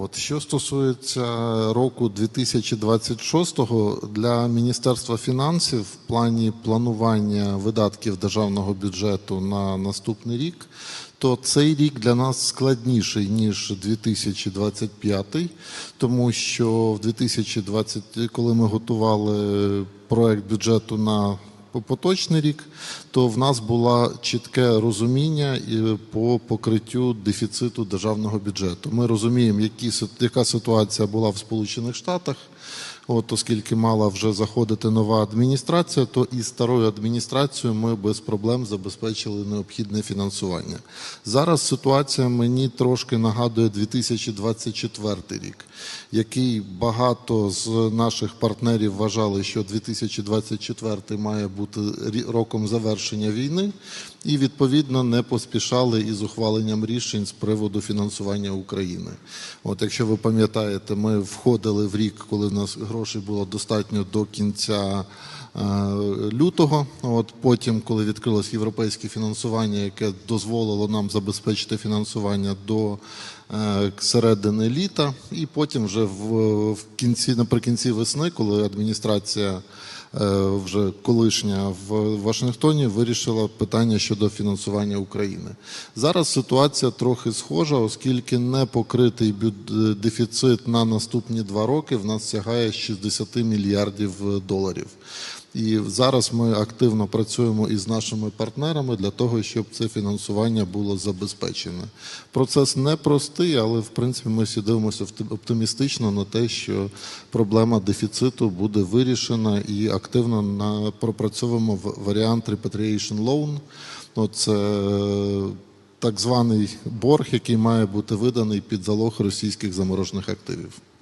От що стосується року 2026 для Міністерства фінансів в плані планування видатків державного бюджету на наступний рік, то цей рік для нас складніший ніж 2025, тому що в 2020, коли ми готували проект бютету на поточний рік, то в нас було чітке розуміння по покриттю дефіциту державного бюджету. Ми розуміємо, які, яка ситуація була в Сполучених Штатах. От, оскільки мала вже заходити нова адміністрація, то і старою адміністрацією ми без проблем забезпечили необхідне фінансування. Зараз ситуація мені трошки нагадує 2024 рік, який багато з наших партнерів вважали, що 2024 має бути роком завершення війни, і відповідно не поспішали із ухваленням рішень з приводу фінансування України. От якщо ви пам'ятаєте, ми входили в рік, коли в нас грошей було достатньо до кінця. е, Лютого, от потім, коли відкрилось європейське фінансування, яке дозволило нам забезпечити фінансування до е, середини літа, і потім вже в, в кінці, наприкінці весни, коли адміністрація вже колишня в Вашингтоні вирішила питання щодо фінансування України. Зараз ситуація трохи схожа, оскільки не покритий бюд- дефіцит на наступні два роки в нас сягає 60 мільярдів доларів. І зараз ми активно працюємо із нашими партнерами для того, щоб це фінансування було забезпечене. Процес непростий, але в принципі ми всі дивимося оптимістично на те, що проблема дефіциту буде вирішена і активно на пропрацьовуємо варіант repatriation loan. Ну, це так званий борг, який має бути виданий під залог російських заморожених активів.